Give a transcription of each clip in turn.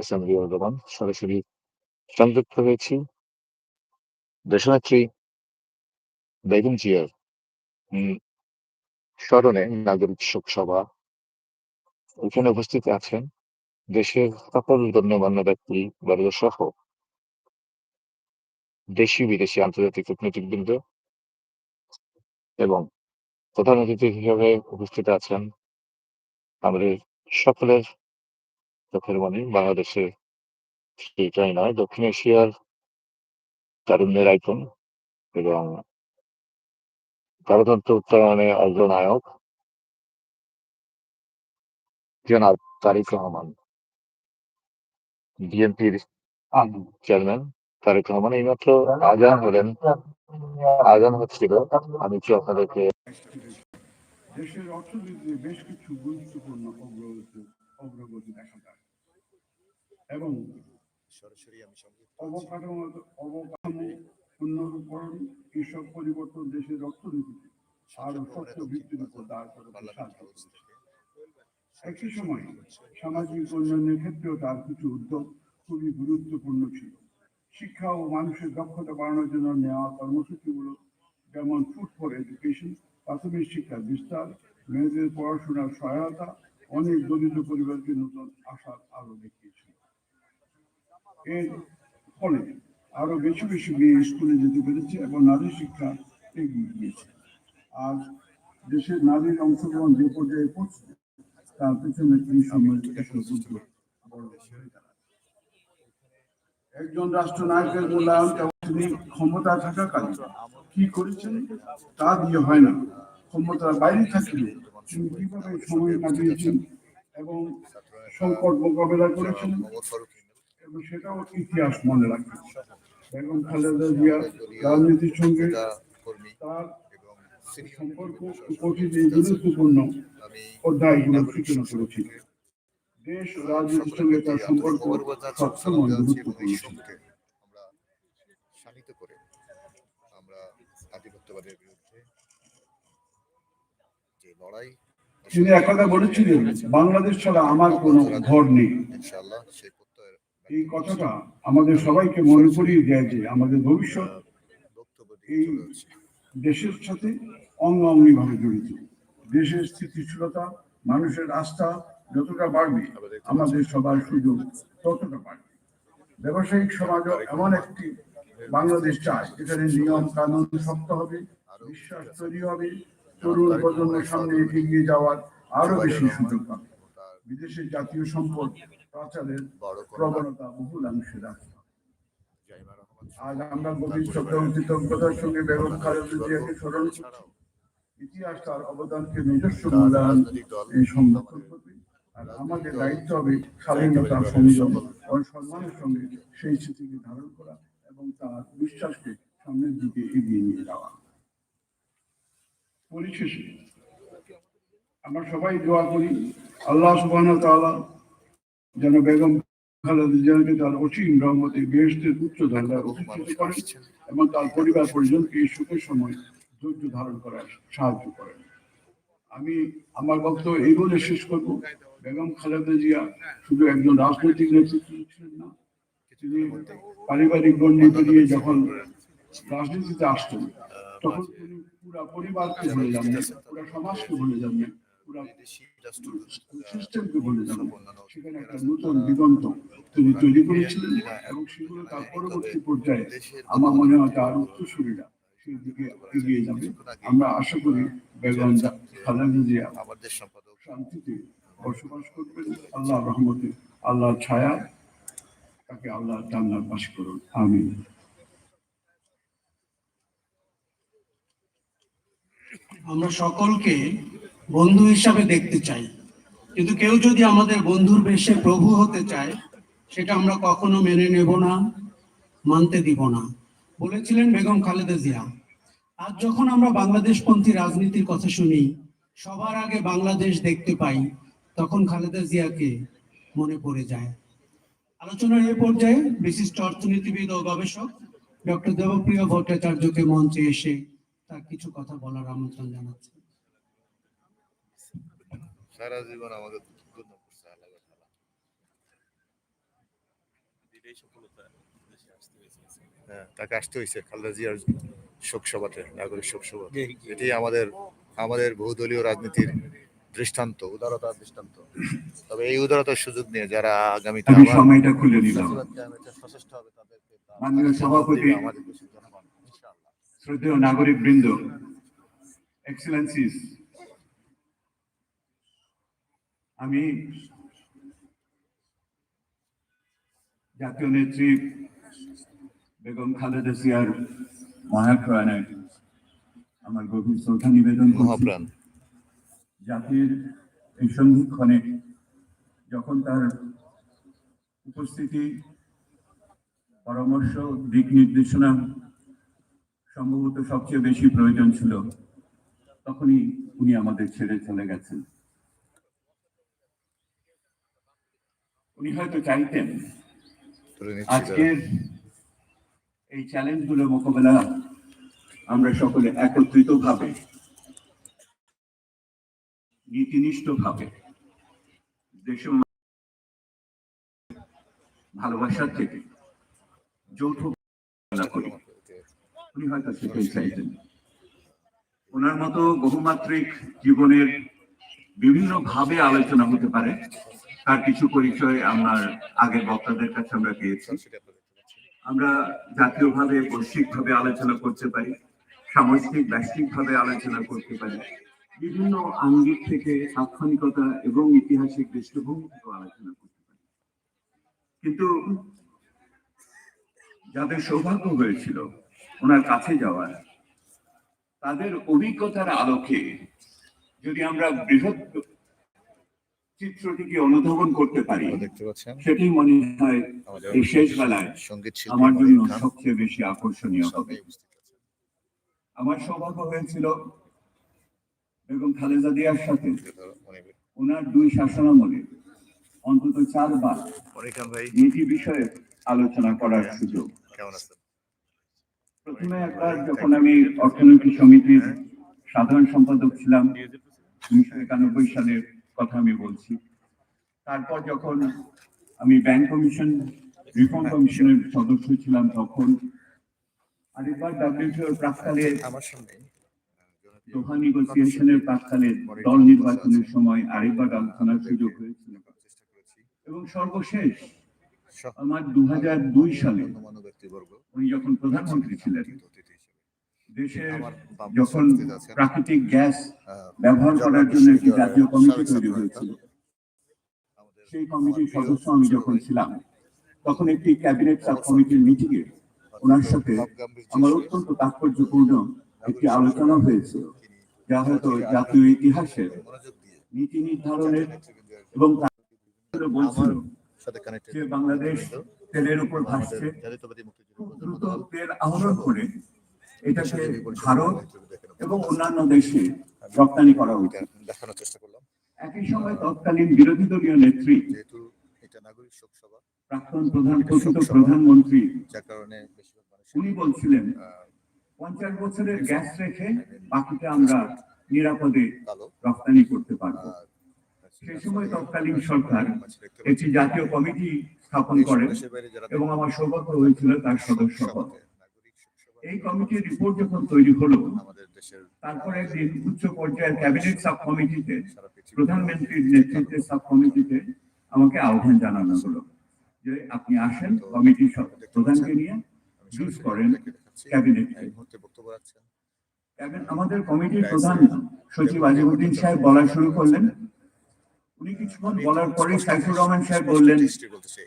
হাসান রিয়ার রহমান সরাসরি সংযুক্ত হয়েছি। দেশনেত্রী বেগম জিয়ার স্মরণে নাগরিক শোক সভা। এখানে উপস্থিত আছেন দেশের সকল গণ্যমান্য ব্যক্তি বর্গ সহ দেশি বিদেশি আন্তর্জাতিক কূটনীতিকবৃন্দ এবং প্রধান অতিথি হিসেবে উপস্থিত আছেন আমাদের সকলের চোখের মনে বাংলাদেশে সেটাই নয়। দক্ষিণ এশিয়ার তারুণ্যের আইকন এবং গণতন্ত্র উত্তরণে অগ্রনায়ক জনাব তারিক রহমান। বিএনপির চেয়ারম্যান তারেক রহমান। এইমাত্র আজান হলেন। আজান হচ্ছিল। আমি কি আপনাদেরকে দেশের অর্থনীতিতে বেশ কিছু গুরুত্বপূর্ণ অগ্রগতি অগ্রগতি দেখা যায়। এবং সরাসরি আমি অবকাঠামো পরিবর্তন দেশের অর্থনীতিতে আরও শক্ত ভিত্তির উপর দাঁড়। থেকে একই সময় সামাজিক উন্নয়নের ক্ষেত্রেও তার কিছু উদ্যোগ খুবই গুরুত্বপূর্ণ ছিল। শিক্ষা ও মানুষের দক্ষতা বাড়ানোর জন্য নেওয়া কর্মসূচিগুলো যেমন ফুড ফর এডুকেশন প্রাথমিক শিক্ষার বিস্তার মেয়েদের পড়াশোনার সহায়তা অনেক দরিদ্র পরিবারকে নতুন আশার আলো দেখিয়েছিল এর ফলে আরও বেশি বেশি মেয়ে স্কুলে যেতে পেরেছে এবং নারী শিক্ষা এগিয়ে গিয়েছে। আর দেশের নারীর অংশগ্রহণ যে পর্যায়ে পৌঁছে তার পেছনে এই সময় একটা একজন মূল্যায়ন কেবল তিনি ক্ষমতা থাকাকালীন কি করেছেন তা দিয়ে হয় না। ক্ষমতার বাইরে থাকলে তিনি কীভাবে সময় কাটিয়েছেন এবং সংকট মোকাবেলা করেছেন? এবং সেটাও ইতিহাস মনে রাখবে বেগম খালেদা জিয়া রাজনীতির সঙ্গে তার সম্পর্ক এই গুরুত্বপূর্ণ অধ্যায়গুলো সূচনা করেছিল দেশ রাজনীতির সঙ্গে তার সম্পর্ক সবসময় গুরুত্বপূর্ণ আমরা শানিত করে আমরা আধিপত্যবাদের লড়াই তিনি একদা বলেছিলেন বাংলাদেশ ছাড়া আমার কোনো ঘর নেই। ইনশাআল্লাহ সেই প্রত্যয়ের এই কথাটা আমাদের সবাইকে মনে করিয়ে দেয় যে আমাদের ভবিষ্যৎ যাচ্ছি দেশের সাথে অঙ্গাঙ্গি ভাবে জড়িত। দেশের স্থিতিশীলতা মানুষের আস্থা যতটা বাড়বে আমাদের সবার সুযোগ ততটা বাড়বে। ব্যবসায়িক সমাজও এমন একটি বাংলাদেশ চায় এখানে নিয়ম কানুন শক্ত হবে বিশ্বাস তৈরি হবে তরুণ প্রজন্মের সামনে এগিয়ে যাওয়ার আরও বেশি সুযোগ পাবে। বিদেশের জাতীয় সম্পদ পাচারের প্রবণতা বহু মানুষের আছে জাইমা রহমান। আজ আমরা গভীর শ্রদ্ধা কৃতজ্ঞতার সঙ্গে বেগম খালেদা জিয়াকে স্মরণ করছি। ইতিহাস তার অবদানকে নিজস্ব মূল্যায়ন এই সংরক্ষণ করবে। আর আমাদের দায়িত্ব হবে স্বাধীনতা সংযম ও সম্মানের সঙ্গে সেই স্মৃতিকে ধারণ করা এবং তার বিশ্বাসকে সামনের দিকে এগিয়ে নিয়ে যাওয়া। পরিশেষে আমরা সবাই দোয়া করি, আল্লাহ সুবহানাহু ওয়া তাআলা যেন বেগম তার অসীম রহমতে উচ্চ এবং তার পরিবার এই সময় ধৈর্য ধারণ করার সাহায্য করেন আমি আমার বক্তব্য এই বলে শেষ করব। বেগম খালেদা জিয়া শুধু একজন রাজনৈতিক নেতৃত্ব ছিলেন না, তিনি পারিবারিক গণ্ডি পেরিয়ে যখন রাজনীতিতে আসতেন তখন তিনি পুরা পরিবারকে ভুলে যান পুরা সমাজকে ভুলে যান পুরা সিস্টেমকে ভুলে যান সেখানে একটা নতুন দিগন্ত তিনি তৈরি করেছিলেন এবং সেগুলো তার পরবর্তী পর্যায়ে আমার মনে হয় তার উত্তরসূরিরা সেই দিকে এগিয়ে যাবে। আমরা আশা করি বেগম খালেদা জিয়া আমার দেশ সম্পাদক শান্তিতে বসবাস করবেন। আল্লাহ রহমতে আল্লাহর ছায়া তাকে আল্লাহ জান্নাত বাস করুন। আমিন। আমরা সকলকে বন্ধু হিসাবে দেখতে চাই। কিন্তু কেউ যদি আমাদের বন্ধুর বেশে প্রভু হতে চায়, সেটা আমরা কখনো মেনে নেব না, মানতে দিব না। বলেছিলেন বেগম খালেদা জিয়া, আজ যখন আমরা বাংলাদেশপন্থী রাজনীতির কথা শুনি, সবার আগে বাংলাদেশ দেখতে পাই, তখন খালেদা জিয়াকে মনে পড়ে যায়। আলোচনার এই পর্যায়ে বিশিষ্ট অর্থনীতিবিদ ও গবেষক ডক্টর দেবপ্রিয় ভট্টাচার্যকে মঞ্চে এসে তার কিছু কথা বলার আমন্ত্রণ জানাচ্ছি। সারা জীবন আমাকে দুর্গন্ধ করছে আল্লাহ তাআলা হ্যাঁ, তাকে আসতে হয়েছে খালেদা জিয়ার শোক সভাতে নাগরিক শোক সভা এটি আমাদের আমাদের বহুদলীয় রাজনীতির দৃষ্টান্ত উদারতার দৃষ্টান্ত। তবে এই উদারতার সুযোগ নিয়ে যারা আগামীতে সময়টা খুলে কায়েমে সচেষ্ট হবে তাদেরকে সভাপতি আমাদের শ্রদ্ধেয় নাগরিক বৃন্দ এক্সেলেন্সিস আমি জাতীয় নেত্রী বেগম খালেদা জিয়ার মহাপ্রয়াণে আমার গভীর শ্রদ্ধা নিবেদন মহাপ্রাণ। জাতির এই সন্ধিক্ষণে যখন তার উপস্থিতি পরামর্শ দিক নির্দেশনা সম্ভবত সবচেয়ে বেশি প্রয়োজন ছিল তখনই উনি আমাদের ছেড়ে চলে গেছেন উনি হয়তো চাইতেন। আজকের এই চ্যালেঞ্জগুলো মোকাবেলা আমরা সকলে একত্রিত ভাবে নীতিনিষ্ঠ ভাবে দেশ ভালোবাসার থেকে যৌথ করি উনি হয়তো সেটাই চাইতেন ওনার মতো বহুমাত্রিক জীবনের বিভিন্ন ভাবে আলোচনা হতে পারে। তার কিছু পরিচয় আমার আগের বক্তাদের কাছে আমরা পেয়েছি। আমরা জাতীয়ভাবে, বৈশ্বিকভাবে আলোচনা করতে পারি, সামষ্টিক, ব্যষ্টিকভাবে আলোচনা করতে পারি। বিভিন্ন আঙ্গিক থেকে তাৎক্ষণিকতা এবং ঐতিহাসিক দৃষ্টিভঙ্গি থেকে আলোচনা করতে পারি। কিন্তু যাদের সৌভাগ্য হয়েছিল ওনার কাছে যাওয়ার। তাদের অভিজ্ঞতার আলোকে যদি আমরা বৃহৎ চিত্রটিকে অনুধাবন করতে পারি সেটি মনে হয় এই শেষ বেলায় আমার জন্য সবচেয়ে বেশি আকর্ষণীয় হবে। আমার সৌভাগ্য হয়েছিল বেগম খালেদা জিয়ার সাথে। ওনার দুই শাসনামলে অন্তত চারবার নীতি বিষয়ে আলোচনা করার সুযোগ। কেমন আছেন? প্রথমে একবার যখন আমি অর্থনৈতিক সমিতির সাধারণ সম্পাদক ছিলাম উনিশশো একানব্বই সালের কথা আমি বলছি। তারপর যখন আমি ব্যাংক কমিশন রিফর্ম কমিশনের সদস্য ছিলাম তখন আরেকবার ডাব্লিউটিওর প্রাককালে দোহা নেগোসিয়েশনের প্রাককালে দল নির্বাচনের সময় আরেকবার আলোচনার সুযোগ হয়েছিল। চেষ্টা করেছি। এবং সর্বশেষ আমার দু দুই সালে উনি যখন প্রধানমন্ত্রী ছিলেন পাশে যখন প্রাকৃতিক গ্যাস ব্যবহার করার জন্য একটি জাতীয় কমিটি তৈরি হয়েছিল। সেই কমিটির সদস্য আমি যখন ছিলাম তখন একটি ক্যাবিনেট সাব কমিটির মিটিং এ ওনার সাথে আমার অত্যন্ত তাৎপর্যপূর্ণ একটি আলোচনা হয়েছিল যা হয়তো জাতীয় ইতিহাসের নীতি নির্ধারণের এবং বলছিল সাথে কানেক্টেড বাংলাদেশ তেলের উপর ভাসছে জাতীয়তাবাদী দ্রুত তেল আহরণ করে এটাকে ভারত এবং অন্যান্য দেশে রপ্তানি করা উচিত। দেখানোর চেষ্টা করলাম। একই সময় তৎকালীন বিরোধী দলীয় নেত্রী যেহেতু এটা নাগরিক শোক সভা প্রাক্তন প্রধান প্রধানমন্ত্রী যার কারণে উনি বলছিলেন পঞ্চাশ বছরের গ্যাস রেখে বাকিটা আমরা নিরাপদে রপ্তানি করতে পারব। সেই সময় তৎকালীন সরকার একটি জাতীয় কমিটি স্থাপন করেন যারা এবং আমার সৌভাগ্য হয়েছিল তার সদস্য এই কমিটির রিপোর্ট যখন তৈরি হলো তারপর একদিন উচ্চ পর্যায়ের ক্যাবিনেট সাব কমিটিতে প্রধানমন্ত্রীর নেতৃত্বে সাব কমিটিতে আমাকে আহ্বান জানানো হলো যে আপনি আসেন কমিটির সব- প্রধানকে নিয়ে সরাসরি করেন ক্যাবিনেট আমাদের কমিটির প্রধান সচিব আজিমুদ্দিন সাহেব বলা শুরু করলেন উনি কিছুক্ষণ বলার পরে সাইফুর রহমান সাহেব বললেন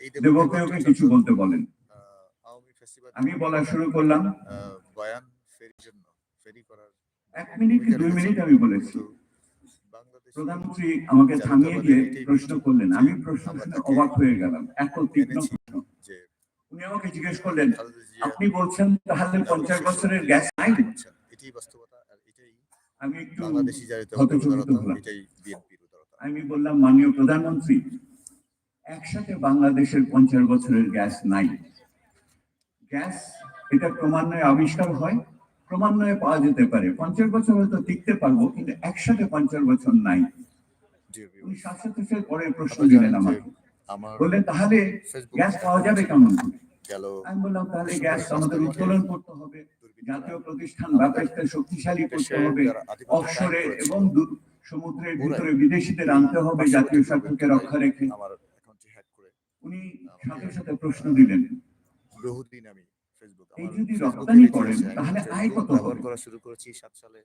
এই দেবপ্রিয়কে কিছু বলতে বলেন। আমি বলা শুরু করলাম। বয়ান ফেরির জন্য ফেরি করার এক মিনিট কি দুই মিনিট আমি বলেছি? প্রধানমন্ত্রী আমাকে থামিয়ে দিয়ে প্রশ্ন করলেন। আমি প্রশ্ন শুনে অবাক হয়ে গেলাম। এত তীক্ষ্ণ প্রশ্ন। উনি আমাকে জিজ্ঞেস করলেন আপনি বলছেন তাহলে পঞ্চাশ বছরের গ্যাস নাই? এটাই বাস্তবতা আর এটাই আমি একটু বাংলাদেশি জাতীয় হলাম। এটাই উদারতা আমি বললাম মাননীয় প্রধানমন্ত্রী একসাথে বাংলাদেশের পঞ্চাশ বছরের গ্যাস নাই। গ্যাস এটা ক্রমান্বয়ে আবিষ্কার হয় ক্রমান্বয়ে পাওয়া যেতে পারে। পঞ্চাশ বছর হয়তো টিকতে পারব কিন্তু একসাথে পঞ্চাশ বছর নাই। উনি পরে প্রশ্ন দিলেন আমাকে। বললেন তাহলে গ্যাস পাওয়া যাবে কেমন আমি বললাম তাহলে গ্যাস আমাদের উত্তোলন করতে হবে। জাতীয় প্রতিষ্ঠান শক্তিশালী করতে হবে। করেছে, এবং সমুদ্রের ভিতরে বিদেশিদের আনতে হবে জাতীয় স্বার্থকে রক্ষা রেখে। উনি সাথে সাথে প্রশ্ন দিলেন। বহুদিন আমি ফেসবুক এই যদি রপ্তানি করেন, তাহলে আয় কত হবে? করা শুরু করেছি সাত সালে।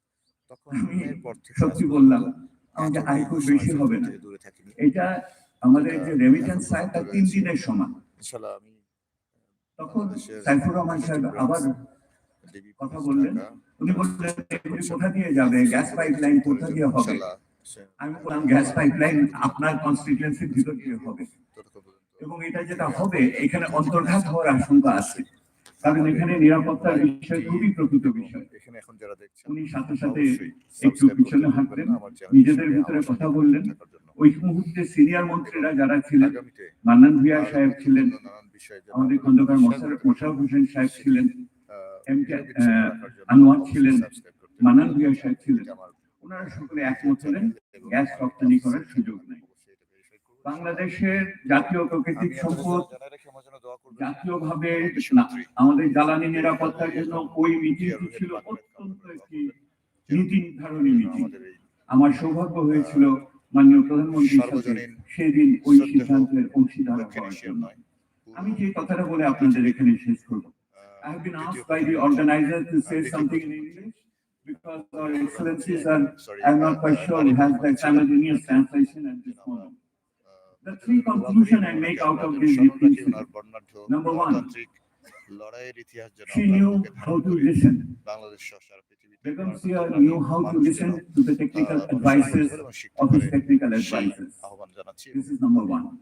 তখন আমি থেকে সত্যি বললাম আমাদের আয় খুব বেশি হবে না। দূরে থাকিনি। এটা আমাদের যে রেমিটেন্স আয় তা তিন দিনের সমান। আমি তখন সাইফুর রহমান সাহেব আবার কথা বললেন। উনি বললেন কোথা দিয়ে যাবে? গ্যাস পাইপ লাইন কোথা দিয়ে হবে? আমি বললাম গ্যাস পাইপ লাইন আপনার কনস্টিটুয়েন্সির ভিতর দিয়ে হবে। এবং এটা যেটা হবে এখানে অন্তর্ঘাত হওয়ার আশঙ্কা আছে। কারণ এখানে নিরাপত্তার বিষয় খুবই প্রকৃত বিষয়। এখানে এখন যারা দেখছেন উনি সাথে সাথে একটু পিছনে হাঁটলেন, নিজেদের ভিতরে কথা বললেন। ওই মুহূর্তে সিনিয়র মন্ত্রীরা যারা ছিলেন মান্নান ভুইয়া সাহেব ছিলেন আমাদের খন্দকার মোশারফ হোসেন সাহেব ছিলেন। আনোয়ার ছিলেন, subscribe করতে মান্নান ভুলবেন ভুইয়া না। সাহেব ছিলেন। ওনারা সকলে একমত হলেন গ্যাস রপ্তানি করার সুযোগ নেই। বাংলাদেশের জাতীয় প্রাকৃতিক সম্পদ। জাতীয়ভাবে আমাদের জ্বালানি নিরাপত্তার জন্য ওই মিটিংটি ছিল অত্যন্ত একটি নীতি নির্ধারণী মিটিং আমার সৌভাগ্য হয়েছিল মাননীয় প্রধানমন্ত্রীর সাথে সেদিন ওই সিদ্ধান্তের অংশীদার হওয়ার জন্য নয়, আমি যে কথাটা বলে আপনাদের এখানে শেষ করব I have been asked by the organizers to say something in English because our excellencies are, I'm not quite sure, has the simultaneous translation at this moment. The three conclusions I make out of this distinction. Number one, she knew how to listen becomes here knew how to listen to the technical advices of his technical advisors. This is number one.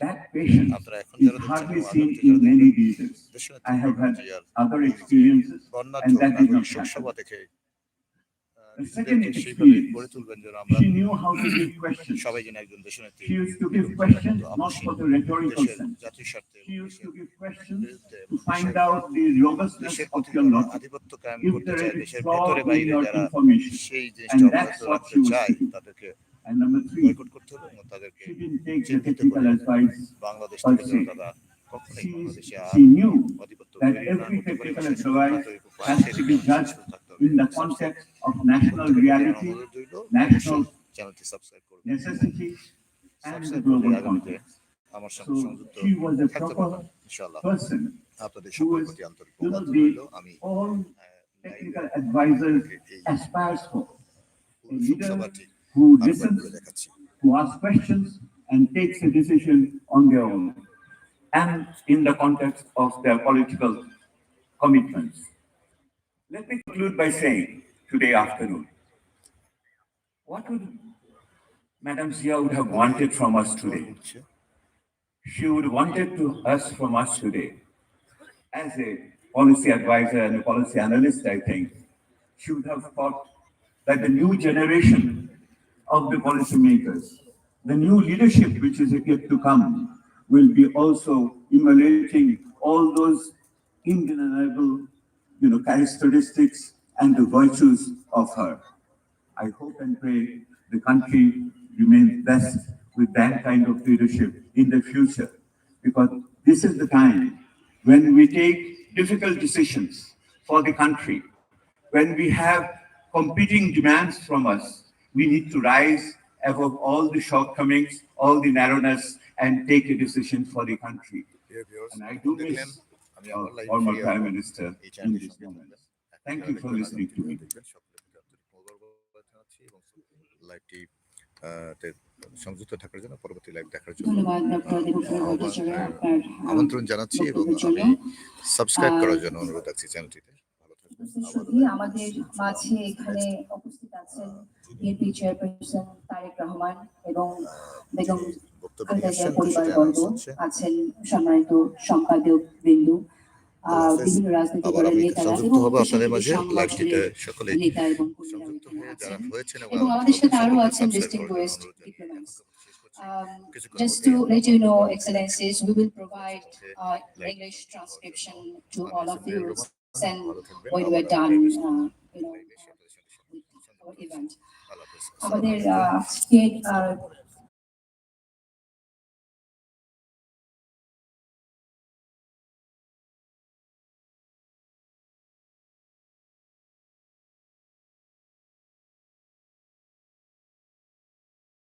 That patience is hardly seen in many diseases. I have had other experiences and that is did not happen. গড়ে তুলবেন যেন আমরা. সবাই যেন একজন দেশনেত্রী স্বার্থে দেশের প্রতি. আধিপত্য কায়েম করতে চায় দেশের ভেতরে বাইরে যারা. সেই জিনিসটা অব্যাহত রাখতে চায়. তাদেরকে বয়কট করতে হবে এবং তাদেরকে technical করে. বাংলাদেশ থেকে যেন তারা কখনোই বাংলাদেশে আধিপত্য তৈরি করতে পারে technical বিশেষ advice করে তৈরি has to be judged in the context of national reality, national চ্যানেলটি সাবস্ক্রাইব করবেন necessity, and the subscribe global করলে আগামীতে context. আমার So সঙ্গে সংযুক্ত she was a থাকতে proper পারবেন ইনশাআল্লাহ person. আপনাদের who সকলের is, প্রতি আন্তরিক You know, অভিনন্দন the, রইল আমি all আহ, technical লাইভে advisors এই aspires for. A পুরো leader সভাটি who আরেকবার listens, বলে দেখাচ্ছি who asks questions, and takes a decision on their own, and in the context of their political commitments. Let me conclude by saying today afternoon, what would Madam Zia would have wanted from us today? She would wanted to us from us today, as a policy advisor and a policy analyst, I think, she would have thought that the new generation of the policymakers, the new leadership which is yet to come, will be also immolating all those undeniable you know, characteristics and the virtues of her. I hope and pray the country remains blessed with that kind of leadership in the future, because this is the time when we take difficult decisions for the country, when we have competing demands from us, we need to rise above all the shortcomings, all the narrowness, and take a decision for the country. And I do miss former Prime Minister in this moment. Thank you for listening to me. লাইভটি সংযুক্ত থাকার জন্য পরবর্তী live দেখার জন্য আমন্ত্রণ জানাচ্ছি এবং আমি সাবস্ক্রাইব করার জন্য অনুরোধ রাখছি চ্যানেলটিতে। আমাদের মাঝে এখানে উপস্থিত আছেন বিএনপি চেয়ারপারসন তারেক রহমান এবং বেগম আছেন সম্মানিত সম্পাদক বিন্দু বিভিন্ন রাজনৈতিক দলের নেতারা এবং নেতা এবং এবং আমাদের সাথে আরও আছেন subscribe distinguished করার জন্য অনুরোধ জানিয়ে diplomats. আমার কথা শেষ করছি। Um, just to let you know, Excellencies, we will provide uh, English transcription to all of you send when we're done, uh, you know, লাইভে এসে আপনাদের সাথে with সংযুক্ত our event. আমাদের আহ, আজকের আহ,